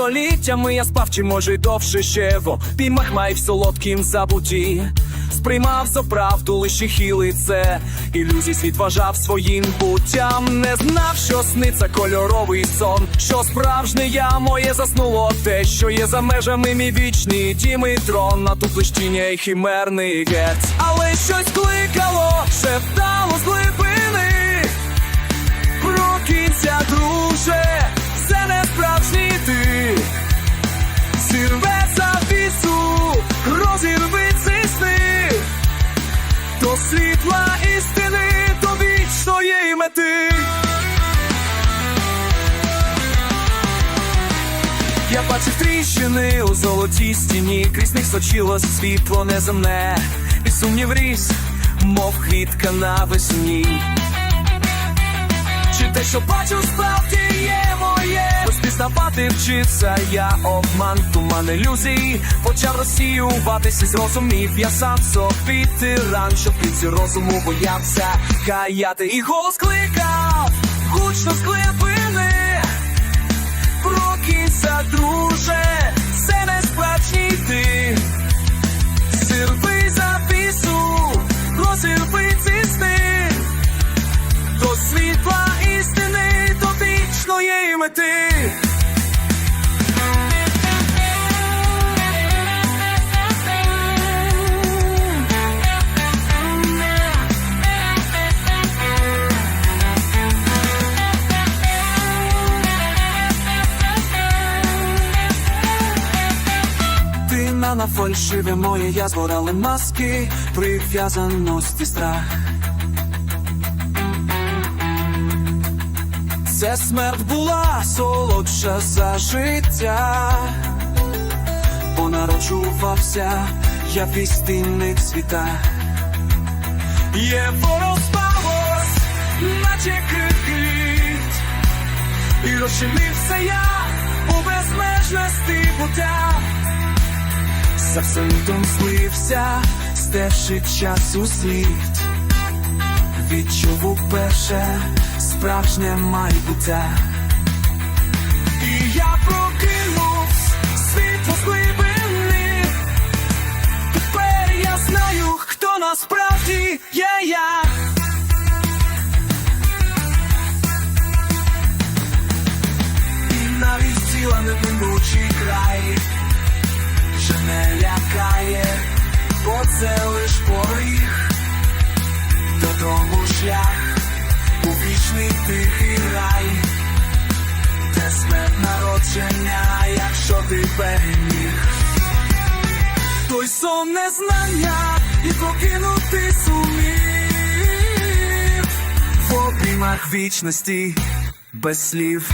століттями я спав, чи може довше ще. В обіймах май в солодкім забутті. Сприймав за правду лише хіли це. Ілюзій світ вважав своїм буттям Не знав, що сниться кольоровий сон. Що справжнє я моє заснуло те, що є за межами мій вічний дім і трон. На тут плещіння й химерний гець Але щось кликало, шептало світла істини, до вічної мети. Я бачив тріщини у золотій стіні, крізь них сочилось світло неземне, і сумнів ріс, мов квітка навесні. Чи те, що бачу, справді є моє Пізнавати вчився я обман, туман ілюзій. Почав розсіюватися з розумів Я сам собі тиран, що в кінці розуму боявся Каяти. І голос кликав, гучно з глибини Прокинься, друже, це не справжній ти Зірви запису, розірви ці сни до світла істини, до вічної мети. Ти на на фальшиве моє, я збирали маски, прив'язаності страх. Це смерть була солодша за життя, понароджувався я в істинних світах. Єво розпалось, наче крихіт, і розчинився я За всем злився, стежить час у слід відчув уперше справжнє майбуття. І я прокинувсь, світло з глибини. Тепер я знаю, хто насправді є я. І навіть тіла неминучий край, не лякає, бо це лиш поріг. Додому шлях у вічний тихий рай, де смерть народження, якщо ти переміг, той сон незнання і покинути сумів. В обіймах вічності без слів.